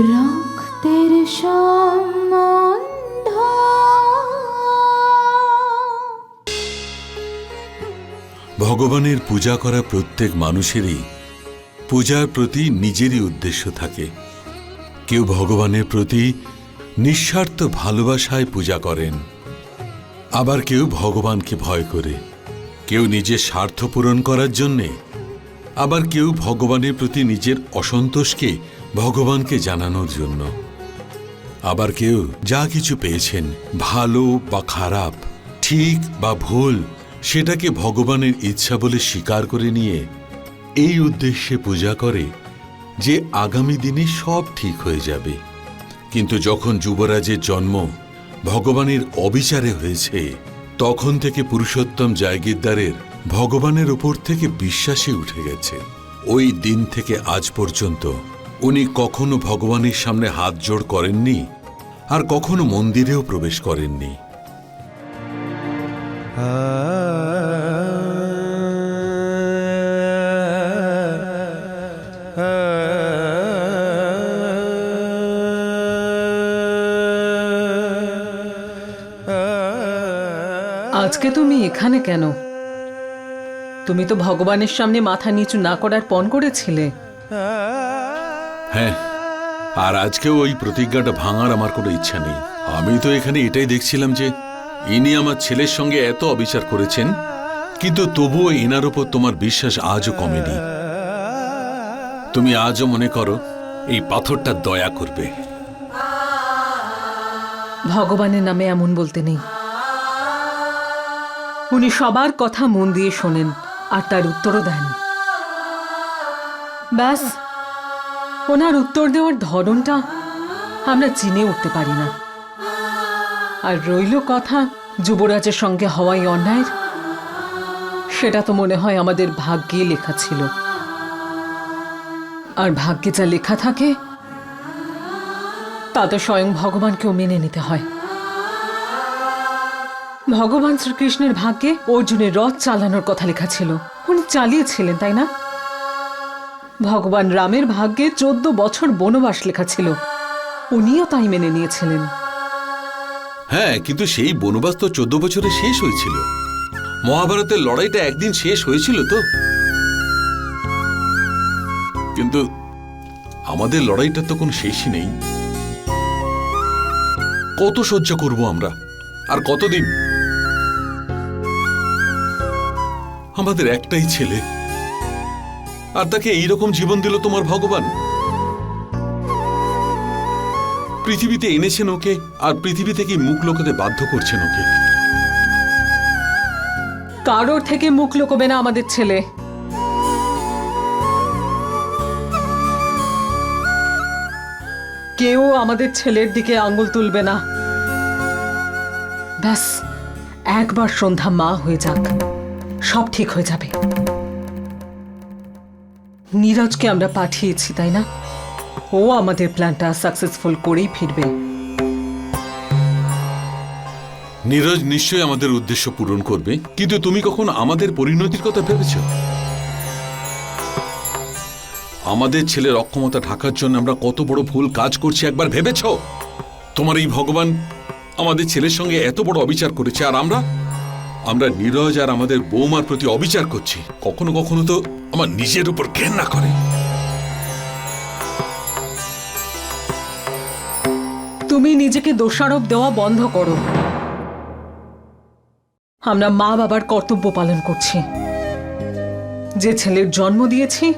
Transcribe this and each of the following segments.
রক্তের সম্বন্ধ। ভগবানের পূজা করা প্রত্যেক মানুষেরই পূজার প্রতি নিজেরই উদ্দেশ্য থাকে। কেউ ভগবানের প্রতি নিঃস্বার্থ ভালোবাসায় পূজা করেন, আবার কেউ ভগবানকে ভয় করে। কেউ নিজের স্বার্থ পূরণ করার জন্যে, আবার কেউ ভগবানের প্রতি নিজের অসন্তোষকে ভগবানকে জানানোর জন্য। আবার কেউ যা কিছু পেয়েছেন, ভালো বা খারাপ, ঠিক বা ভুল, সেটাকে ভগবানের ইচ্ছা বলে স্বীকার করে নিয়ে এই উদ্দেশ্যে পূজা করে যে আগামী দিনে সব ঠিক হয়ে যাবে। কিন্তু যখন যুবরাজের জন্ম ভগবানের অবিচারে হয়েছে, তখন থেকে পুরুষোত্তম জায়গিরদারের ভগবানের উপর থেকে বিশ্বাসই উঠে গেছে। ওই দিন থেকে আজ পর্যন্ত উনি কখনো ভগবানের সামনে হাত জোড় করেননি আর কখনো মন্দিরেও প্রবেশ করেননি। আজকে তুমি এখানে কেন? তুমি তো ভগবানের সামনে মাথা নিচু না করার পণ করেছিলে। হ্যাঁ আর আজকেও ওই প্রতিজ্ঞাটা ভাঙার আমার কোনো ইচ্ছা নেই। আমি তো এখানে এটাই দেখছিলাম যে, ইনি আমার ছেলের সঙ্গে এত অবিচার করেছেন, কিন্তু তবুও এনার উপর তোমার বিশ্বাস আজও কমেনি। তুমি আজও মনে করো, এই পাথরটা দয়া করবে। ভগবানের নামে এমন বলতে নেই। উনি সবার কথা মন দিয়ে শোনেন আর তার উত্তরও দেন। ব্যাস ওনার উত্তর দেওয়ার ধরনটা আমরা চিনে উঠতে পারি না। আর রইল কথা যুবরাজের সঙ্গে হওয়াই অন্যায়ের, সেটা তো মনে হয় আমাদের ভাগ্যে লেখা ছিল। আর ভাগ্যে যা লেখা থাকে, তা তো স্বয়ং ভগবানকেও মেনে নিতে হয়। ভগবান শ্রীকৃষ্ণের ভাগ্যে অর্জুনের রথ চালানোর কথা লেখা ছিল। উনি চালিয়েছিলেন, তাই না? ভগবান রামের ভাগ্যে চোদ্দ বছর বনবাস লেখা ছিল। উনিও তাই মেনে নিয়েছিলেন। হ্যাঁ কিন্তু সেই বনবাস তো চোদ্দ বছরে শেষ হয়েছিল। মহাভারতের লড়াইটা একদিন শেষ হয়েছিল তো। কিন্তু আমাদের লড়াইটা তো কোনো শেষই নেই। কত সহ্য করব আমরা? আর কতদিন? আমাদের একটাই ছেলে। আর তাকে এইরকম জীবন দিল তোমার ভগবান? পৃথিবীতে এনেছেন ওকে, আর পৃথিবী থেকে মুখ লোকাতে বাধ্য করছেন ওকে। কারোর থেকে মুখ লোকবে না আমাদের ছেলে। কেউ আমাদের ছেলের দিকে আঙ্গুল তুলবে না। ব্যাস, একবার সন্ধ্যা মা হয়ে যাক, সব ঠিক হয়ে যাবে। নীরজকে আমরা পাঠিয়েছি, তাই না? ও আমাদের প্ল্যানটা সাকসেসফুল করেই ফিরবে। নীরজ নিশ্চয়ই আমাদের উদ্দেশ্য পূরণ করবে, কিন্তু তুমি কখন আমাদের পরিণতির কথা ভেবেছ? আমাদের ছেলের অক্ষমতা ঢাকার জন্য আমরা কত বড় ভুল কাজ করছি একবার ভেবেছ? তোমার এই ভগবান আমাদের ছেলের সঙ্গে এত বড় অবিচার করেছে, আর আমরা? আমরা নীরজ আর আমাদের বৌমার প্রতি অবিচার করছি। কখনো কখনো তো আমার নিজের উপর ঘেন্না করে। তুমি নিজেকে দোষারোপ দেওয়া বন্ধ করো। আমরা মা বাবার কর্তব্য পালন করছি। যে ছেলের জন্ম দিয়েছি,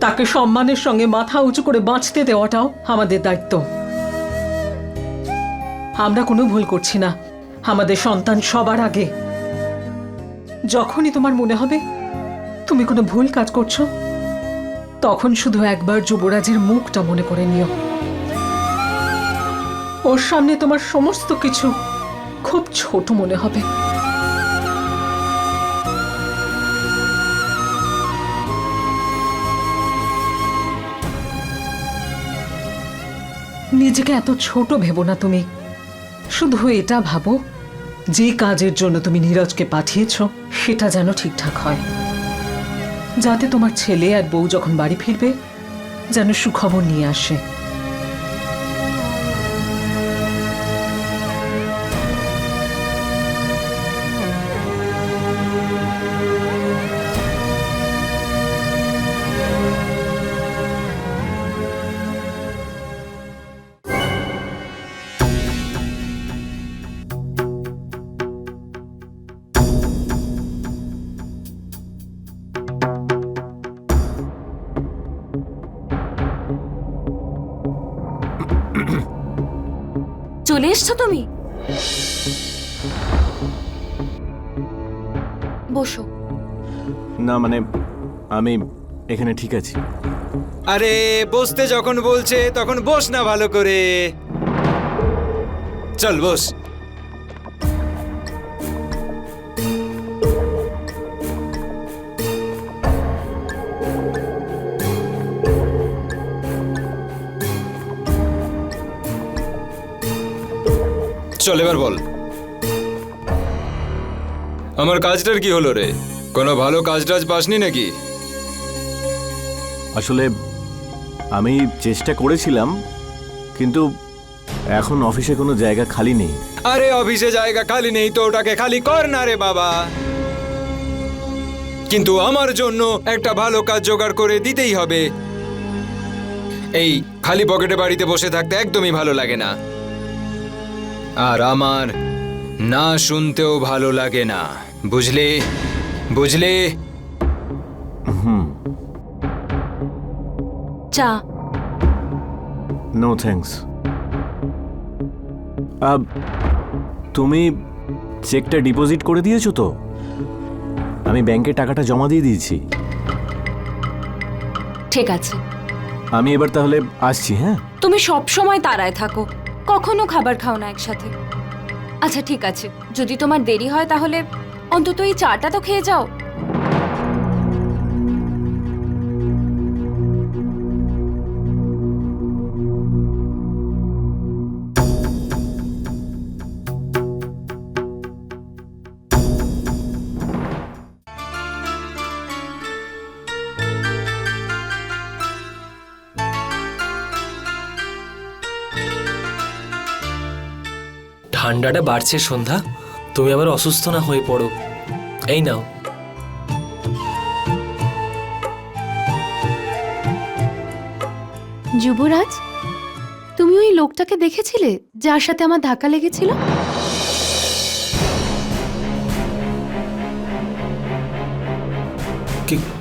তাকে সম্মানের সঙ্গে মাথা উঁচু করে বাঁচতে দেওয়াটাও আমাদের দায়িত্ব। আমরা কোনো ভুল করছি না। আমাদের সন্তান সবার আগে। যখনই তোমার মনে হবে তুমি কোনো ভুল কাজ করছ? তখন শুধু একবার যুবরাজের মুখটা মনে করে নিও। ওর সামনে তোমার সমস্ত কিছু খুব ছোট মনে হবে। নিজেকে এত ছোট ভেবো না তুমি। শুধু এটা ভাবো, যে কাজের জন্য তুমি নীরজকে পাঠিয়েছ, সেটা যেন ঠিকঠাক হয়। যাতে তোমার ছেলে আর বউ যখন বাড়ি ফিরবে যেন সুখবর নিয়ে আসে। না মানে আমি এখানে ঠিক আছি। আরে, বসতে যখন বলছে, তখন বস না ভালো করে। চল, বস। চল, এবার বল। আমার কাজটার কি হলো রে? কোনো ভালো কাজ টাজ পাসনি নাকি? আসলে আমি চেষ্টা করেছিলাম কিন্তু এখন অফিসে কোনো জায়গা খালি নেই। আরে অফিসে জায়গা খালি নেই তো ওটাকে খালি কর না রে বাবা। কিন্তু আমার জন্য একটা ভালো কাজ জোগাড় করে দিতেই হবে। এই খালি পকেটে বাড়িতে বসে থাকতে একদমই ভালো লাগে না। আর আমার না শুনতেও ভালো লাগে না বুঝলে? বুঝলে? চা। নো থ্যাঙ্কস তুমি চেকটা ডিপোজিট করে দিয়েছ তো? আমি ব্যাংকে টাকাটা জমা দিয়ে দিয়েছি। ঠিক আছে। আমি এবার তাহলে আসছি হ্যাঁ? তুমি সব সময় তারায় থাকো। কখনো খাবার খাও না একসাথে। আচ্ছা ঠিক আছে। যদি তোমার দেরি হয় তাহলে অন্তত এই চাটা তো খেয়ে যাও। ঠান্ডাটা বাড়ছে সন্ধ্যা। তুমি আবার অসুস্থ না হয়ে পড়ো। এই নাও। যুবরাজ তুমি ওই লোকটাকে দেখেছিলে যার সাথে আমার ধাক্কা লেগেছিল?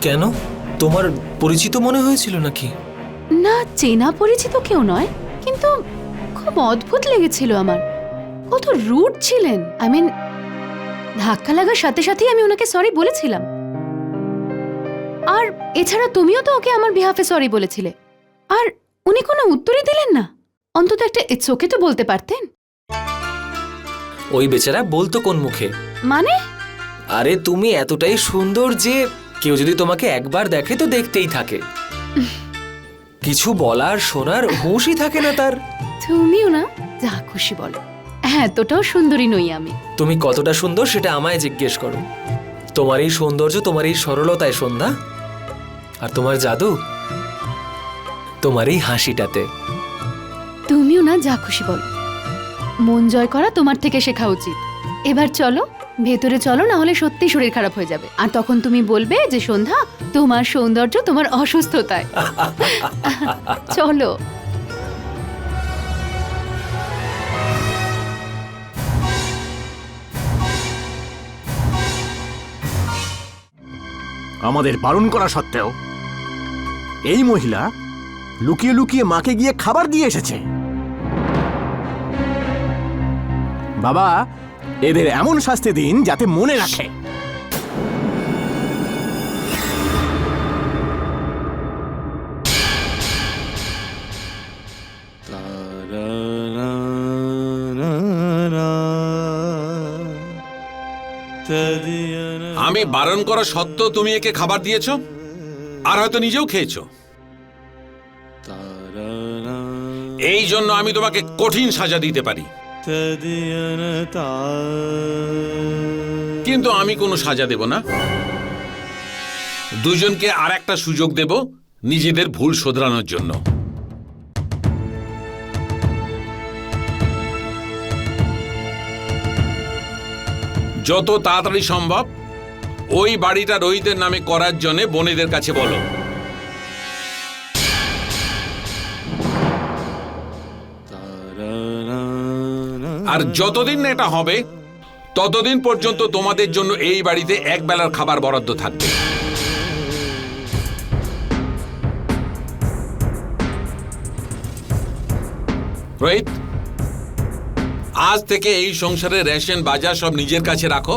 কেন? তোমার পরিচিত মনে হয়েছিল নাকি? না চেনা পরিচিত কেউ নয় কিন্তু খুব অদ্ভুত লেগেছিল আমার। কত রুট ছিলেন। আই মিন ধাক্কা লাগার সাথে সাথেই আমি ওনাকে সরি বলেছিলাম। আর এছাড়া তুমিও তো ওকে আমার বিহাফে সরি বলেছিলে। আর উনি কোনো উত্তরই দিলেন না। অন্তত একটা ইটস ওকে তো বলতে পারতেন। ওই বেচারা বলতো কোন মুখে? মানে? আরে তুমি এতটাই সুন্দর যে কেউ যদি তোমাকে একবার দেখে তো দেখতেই থাকে। কিছু বলার শোনার হুঁশই থাকে না তার। তুমিও না যা খুশি বলো। হ্যাঁ এতটাও সুন্দরী নই আমি। তুমি কতটা সুন্দর সেটা আমায় জিজ্ঞেস করো। তোমার এই সৌন্দর্য তোমার এই সরলতায় সন্ধ্যা আর তোমার জাদু তোমার এই হাসিটাতে। তুমিও না যা খুশি বলো। মন জয় করা তোমার থেকে শেখা উচিত। এবার চলো ভেতরে চলো না হলে সত্যি শরীর খারাপ হয়ে যাবে। আর তখন তুমি বলবে যে সন্ধ্যা তোমার সৌন্দর্য তোমার অসুস্থতায়। চলো। আমাদের বারণ করা সত্ত্বেও, এই মহিলা লুকিয়ে লুকিয়ে মাকে গিয়ে খাবার দিয়ে এসেছে। বাবা, এদের এমন শাস্তি দিন যাতে মনে রাখে। আমি বারণ করা সত্ত্বেও তুমি একে খাবার দিয়েছ? আর হয়তো নিজেও খেয়েছো? এই জন্য আমি তোমাকে কঠিন সাজা দিতে পারি। কিন্তু আমি কোনো সাজা দেব না। দুজনকে আর একটা সুযোগ দেব নিজেদের ভুল শোধরানোর জন্য। যত তাড়াতাড়ি সম্ভব ওই বাড়িটা রোহিতের নামে করার জন্য বোনেদের কাছে বলো। আর যতদিন না এটা হবে, ততদিন পর্যন্ত তোমাদের জন্য এই বাড়িতে এক বেলার খাবার বরাদ্দ থাকবে। রোহিত, আজ থেকে এই সংসারে রেশন, বাজার সব নিজের কাছে রাখো।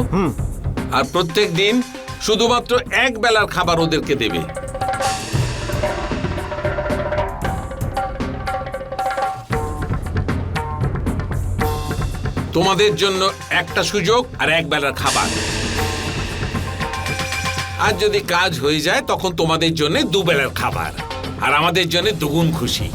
আর প্রত্যেক দিন শুধুমাত্র এক বেলার খাবার ওদেরকে দেবে। তোমাদের জন্য একটা সুযোগ আর এক বেলার খাবার। আর যদি কাজ হয়ে যায়, তখন তোমাদের জন্য দুবেলার খাবার। আর আমাদের জন্য দুগুণ খুশি।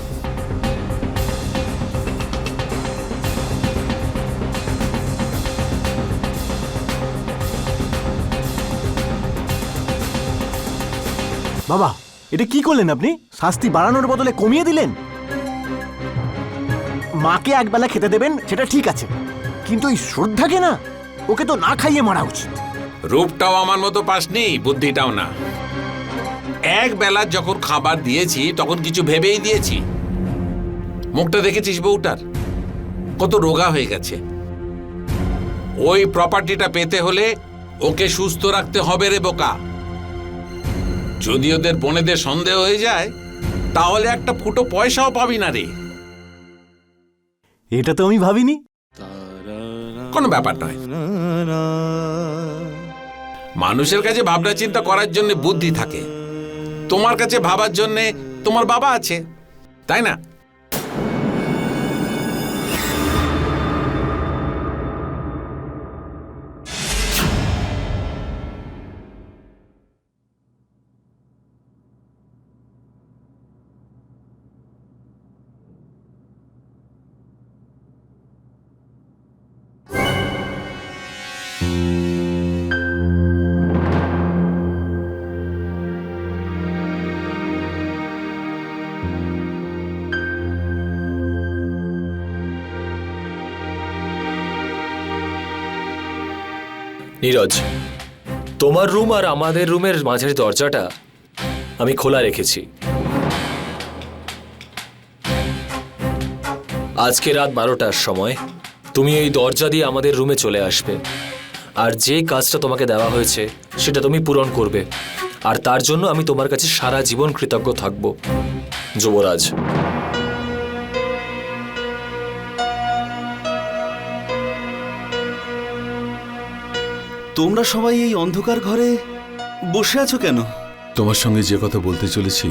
বাবা, এটা কি করলেন আপনি? শাস্তি বাড়ানোর বদলে কমিয়ে দিলেন? মাকে একবেলা খেতে দেবেন, সেটা ঠিক আছে। কিন্তু এই শ্রদ্ধাকে না, ওকে তো না খাইয়ে মারা উচিত। রূপটাও আমার মতো পাসনি, বুদ্ধিটাও না। এক বেলা যখন খাবার দিয়েছি, তখন কিছু ভেবেই দিয়েছি। মুখটা দেখেছিস বউটার? কত রোগা হয়ে গেছে। ওই প্রপার্টিটা পেতে হলে ওকে সুস্থ রাখতে হবে রে বোকা। যদি ওদের বোনেদের সন্দেহ হয়ে যায় তাহলে একটা ফুটো পয়সাও পাবি না রে। এটা তো আমি ভাবিনি। কোনো ব্যাপার নয়। মানুষের কাছে ভাবনা চিন্তা করার জন্য বুদ্ধি থাকে। তোমার কাছে ভাবার জন্যে তোমার বাবা আছে তাই না? নীরজ, তোমার রুম আর আমাদের রুমের মাঝের দরজাটা আমি খোলা রেখেছি। আজকে রাত বারোটার সময় তুমি এই দরজা দিয়ে আমাদের রুমে চলে আসবে। আর যে কাজটা তোমাকে দেওয়া হয়েছে, সেটা তুমি পূরণ করবে। আর তার জন্য আমি তোমার কাছে সারা জীবন কৃতজ্ঞ থাকব। যুবরাজ তোমরা সবাই এই অন্ধকার ঘরে বসে আছো কেন? তোমার সঙ্গে যে কথা বলতে চলেছি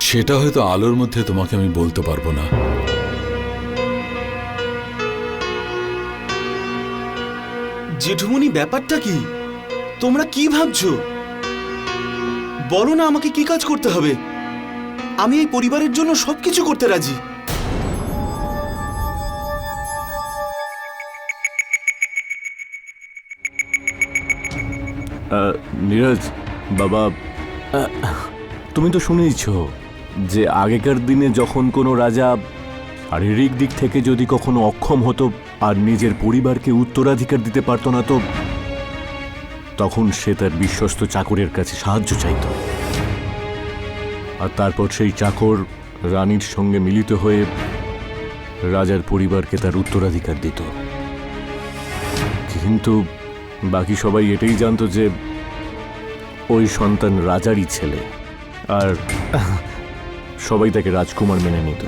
সেটা হয়তো আলোর মধ্যে তোমাকে আমি বলতে পারব না। জেঠুমনি ব্যাপারটা কি? তোমরা কি ভাবছ? বলো না আমাকে কি কাজ করতে হবে। আমি এই পরিবারের জন্য সবকিছু করতে রাজি। নীরজ, বাবা তুমি তো শুনেইছ যে আগেকার দিনে যখন কোনো রাজা শারীরিক দিক থেকে যদি কখনো অক্ষম হতো আর নিজের পরিবারকে উত্তরাধিকার দিতে পারতো না, তো তখন সে তার বিশ্বস্ত চাকরের কাছে সাহায্য চাইত। আর তারপর সেই চাকর রানীর সঙ্গে মিলিত হয়ে রাজার পরিবারকে তার উত্তরাধিকার দিত। কিন্তু বাকি সবাই এটাই জানতো যে ওই সন্তান রাজারই ছেলে। আর সবাই তাকে রাজকুমার মেনে নিত।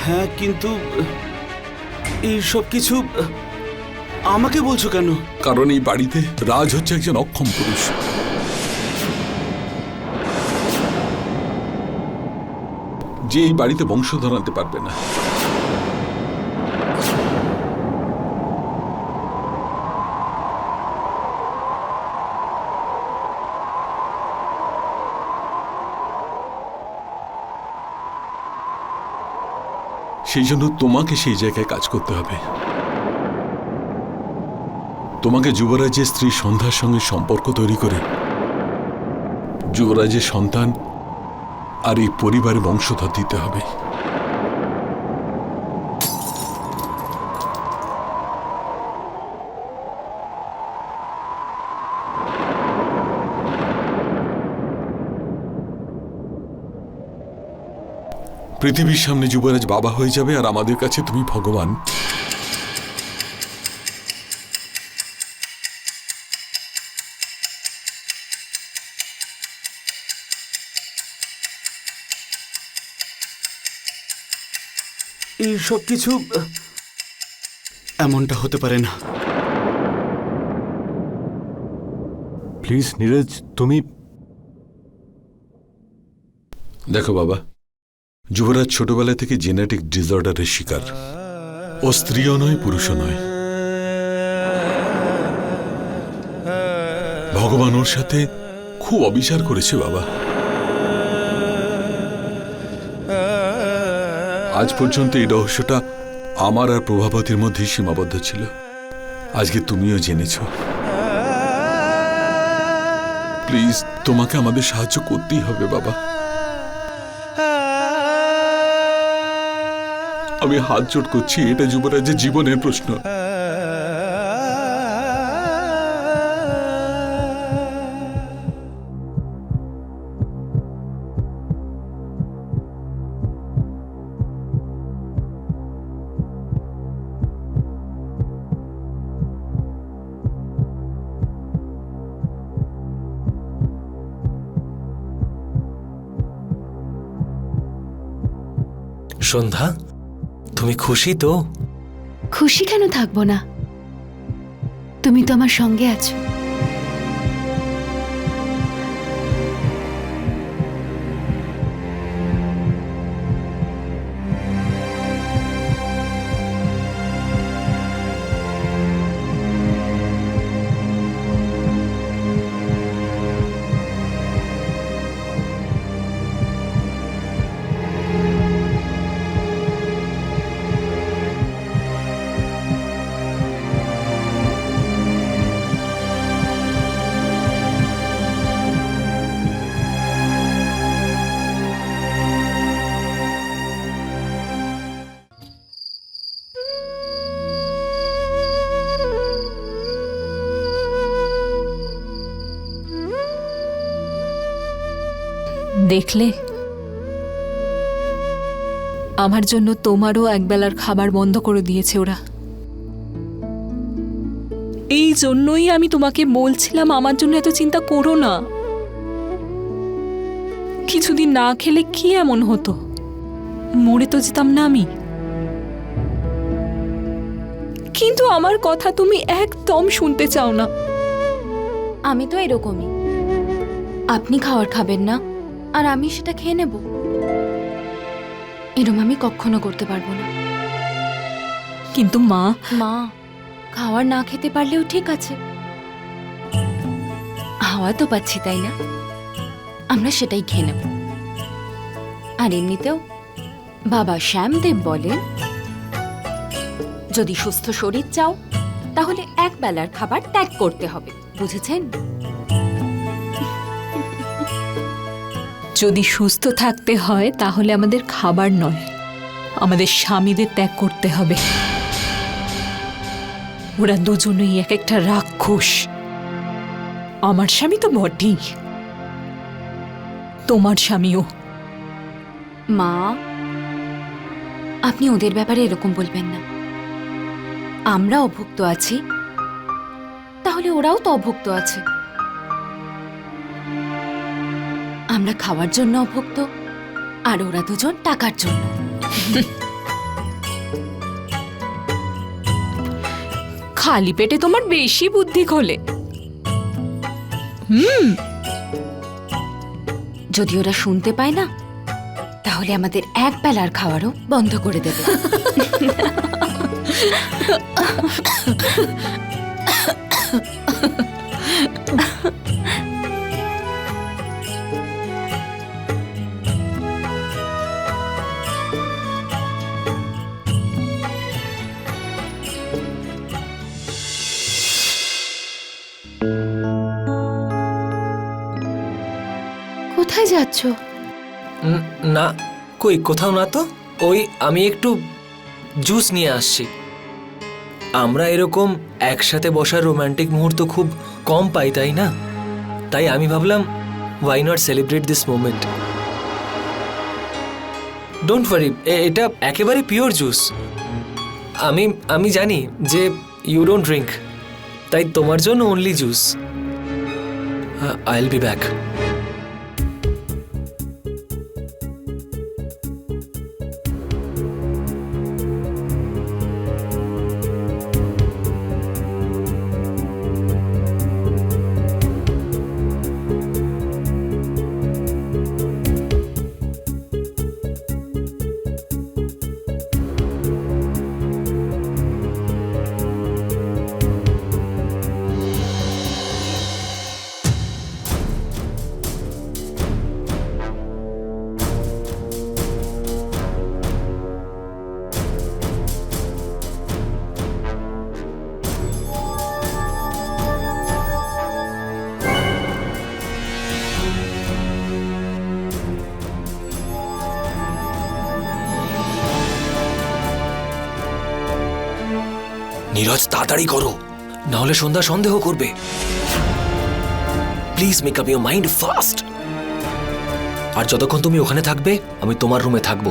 হ্যাঁ কিন্তু এই সব কিছু আমাকে বলছো কেন? কারণ এই বাড়িতে রাজ হচ্ছে একজন অক্ষম পুরুষ। যে এই বাড়িতে বংশ ধরাতে পারবে না। সেই জন্য তোমাকে সেই জায়গায় কাজ করতে হবে। তোমাকে যুবরাজের স্ত্রী সন্ধ্যার সঙ্গে সম্পর্ক তৈরি করে। যুবরাজের সন্তান আর এই পরিবারের বংশধর দিতে হবে। পৃথিবীর সামনে যুবরাজ বাবা হয়ে যাবে আর আমাদের কাছে তুমি ভগবান। এই সব কিছু এমনটা হতে পারে না। প্লিজ নীরজ তুমি দেখো বাবা যুবরাজ ছোটবেলা থেকে জেনেটিক ডিসঅর্ডারের শিকার। ও স্ত্রীও নয়, পুরুষও নয়। ভগবান ওর সাথে খুব অবিচার করেছে বাবা। আজ পর্যন্ত এই রহস্যটা আমার আর প্রভাবতীর মধ্যেই সীমাবদ্ধ ছিল। আজকে তুমিও জেনেছ। প্লিজ, তোমাকে আমাদের সাহায্য করতেই হবে বাবা। আমি হাত জোট করছি এটা যুবরাজের জীবনের প্রশ্ন। সন্ধ্যা? তুমি খুশি তো? খুশি কেন থাকব না? তুমি তো আমার সঙ্গে আছো। দেখলে? আমার জন্য তোমারও একবেলার খাবার বন্ধ করে দিয়েছে ওরা। এই জন্যই আমি তোমাকে বলছিলাম, আমার জন্য এত চিন্তা করো না। কিছুদিন না খেলে কি এমন হতো? মরে তো যেতাম না আমি। কিন্তু আমার কথা তুমি একদম শুনতে চাও না। আমি তো এরকমই। আপনি খাবার খাবেন না। আর আমি সেটা খেয়ে নেব। এরম আমি কখনো করতে পারব না। কিন্তু মা। মা খাওয়ার না খেতে পারলেও ঠিক আছে। হাওয়া তো পাচ্ছি তাই না? আমরা সেটাই খেয়ে নেব। আর এমনিতেও বাবা শ্যামদেব বলেন যদি সুস্থ শরীর চাও তাহলে এক বেলার খাবার ত্যাগ করতে হবে। বুঝেছেন? যদি সুস্থ থাকতে হয়, তাহলে আমাদের খাবার নয়। আমাদের স্বামীদের ত্যাগ করতে হবে। ওরা দুজনেই এক একটা রাক্ষস। আমার স্বামী তো বটেই। তোমার স্বামীও। মা, আপনি ওদের ব্যাপারে এরকম বলবেন না। আমরা অভুক্ত আছি। তাহলে ওরাও তো অভুক্ত আছে। আমরা খাওয়ার জন্য অভুক্ত, আর ওরা দুজন টাকার জন্য। খালি পেটে তোমার বেশি বুদ্ধি খোলে। হুম। যদি ওরা শুনতে পায় না, তাহলে আমাদের এক বেলার খাওয়ারও বন্ধ করে দেবে। যাচ্ছ না, কই, কোথাও না তো? ওই, আমি একটু জুস নিয়ে আসছি। আমরা এরকম একসাথে বসার রোমান্টিক মুহূর্ত খুব কম পাই, তাই না? তাই আমি ভাবলাম why not celebrate this moment don't worry এটা একেবারে পিওর জুস আমি আমি জানি যে ইউ ডোন্ট ড্রিঙ্ক তাই তোমার জন্য only juice I will be back Neeraj তাড়াতাড়ি করো। না হলে সন্ধ্যা সন্দেহ করবে। Please make up your mind fast আর যতক্ষণ তুমি ওখানে থাকবে, আমি তোমার রুমে থাকব।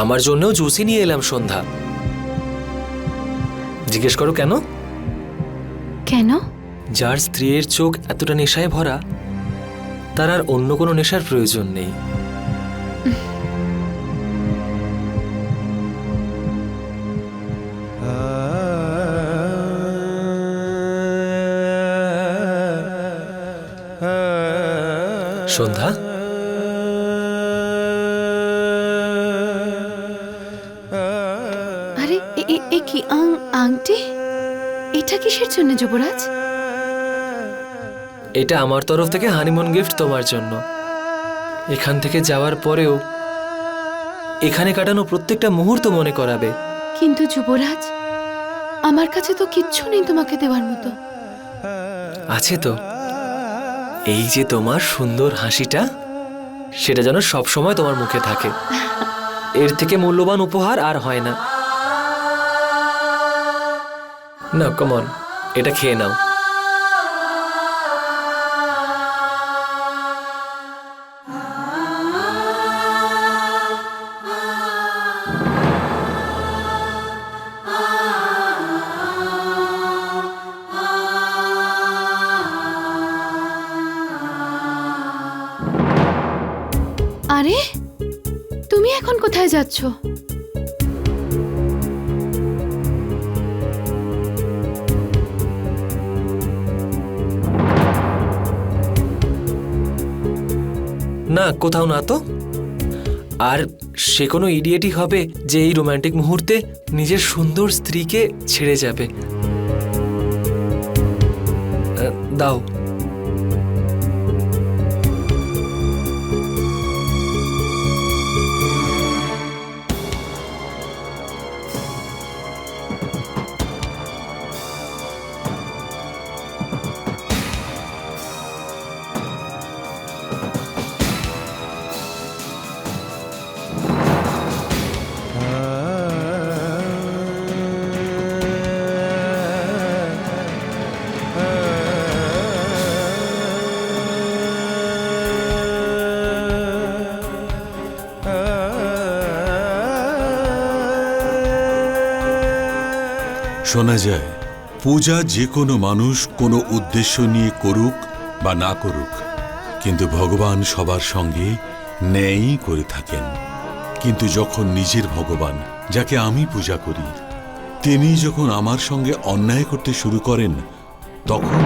আমার জন্যও জুসি নিয়ে এলাম সন্ধ্যা। জিজ্ঞেস করো কেন? কেন? যার স্ত্রীর চোখ এতটা নেশায় ভরা তার আর অন্য কোনো নেশার প্রয়োজন নেই। সন্ধ্যা? আংটি? এটা কিসের জন্য যুবরাজ? এটা আমার তরফ থেকে হানিমুন গিফট তোমার জন্য। এখান থেকে যাওয়ার পরেও এখানে কাটানো প্রত্যেকটা মুহূর্ত মনে করাবে। কিন্তু যুবরাজ আমার কাছে তো কিচ্ছু নেই তোমাকে দেওয়ার মতো। আছে তো। এই যে তোমার সুন্দর হাসিটা সেটা যেন সব সময় তোমার মুখে থাকে। এর থেকে মূল্যবান উপহার আর হয় না। না কমন এটা খেয়ে নাও। আরে তুমি এখন কোথায় যাচ্ছ? না, কোথাও না তো। আর সে কোনো ইডিয়েটই হবে যে এই রোম্যান্টিক মুহূর্তে নিজের সুন্দর স্ত্রীকে ছেড়ে যাবে। দাও। শোনা যায়, পূজা যে কোনো মানুষ কোনো উদ্দেশ্য নিয়ে করুক বা না করুক, কিন্তু ভগবান সবার সঙ্গে ন্যায়ই করে থাকেন। কিন্তু যখন নিজের ভগবান, যাকে আমি পূজা করি, তিনি যখন আমার সঙ্গে অন্যায় করতে শুরু করেন, তখন